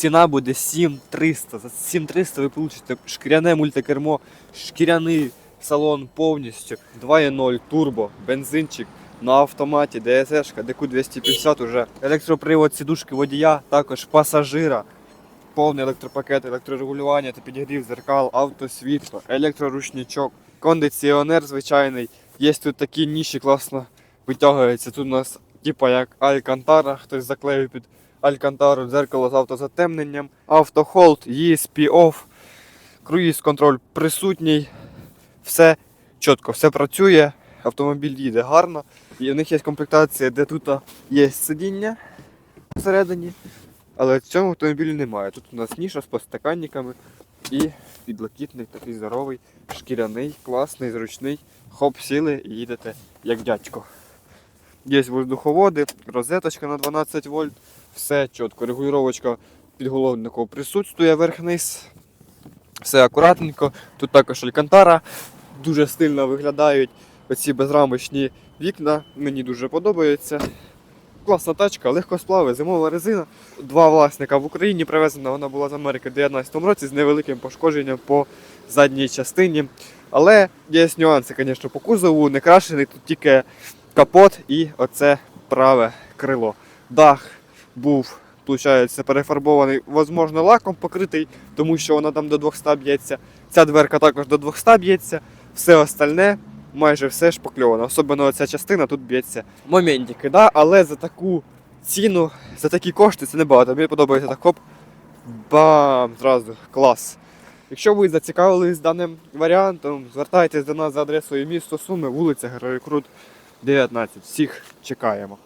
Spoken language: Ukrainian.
ціна буде 7300. За 7300 ви получите шкіряне мультикермо, шкіряний салон повністю, 2.0 турбо, бензинчик на автоматі, ДСшка, ДК 250 уже. Електропривод сідушки водія, також пасажира. Повний електропакет, електрорегулювання та підігрів зеркал, автосвітло, електроручничок, кондиціонер звичайний. Є тут такі ніші, класно витягуються. Тут у нас типа як Алькантара, хтось заклеїв під Алькантару дзеркало з автозатемненням, автохолд, ESP off, круїз контроль присутній. Все чітко, все працює, автомобіль їде гарно. І в них є комплектація, де тут є сидіння всередині. Але в цьому автомобілі немає. Тут у нас ніша з постаканниками і підлокітник такий здоровий, шкіряний, класний, зручний. Хоп, сіли і їдете як дядько. Є воздуховоди, розеточка на 12 вольт, все чітко. Регулювачка підголовнику присутствує верх-низ. Все акуратненько. Тут також алькантара дуже стильно виглядають. Оці безрамочні вікна. Мені дуже подобається. Класна тачка, легкосплави, зимова резина. Два власника в Україні привезена, вона була з Америки в 2019 році з невеликим пошкодженням по задній частині. Але є нюанси, звісно, по кузову, не крашений, тут тільки капот і оце праве крило. Дах був, виходить, перефарбований, можливо, лаком покритий, тому що вона там до 200 б'ється. Ця дверка також до 200 б'ється. Все остальне майже все шпакльовано. Особливо ця частина тут б'ється. Моментики, да? але за таку ціну, за такі кошти це небагато. Мені подобається так хоп. Бам! Зразу клас. Якщо ви зацікавились даним варіантом, звертайтесь до нас за адресою місто Суми, вулиця Героїв Крут, 19. Всіх чекаємо.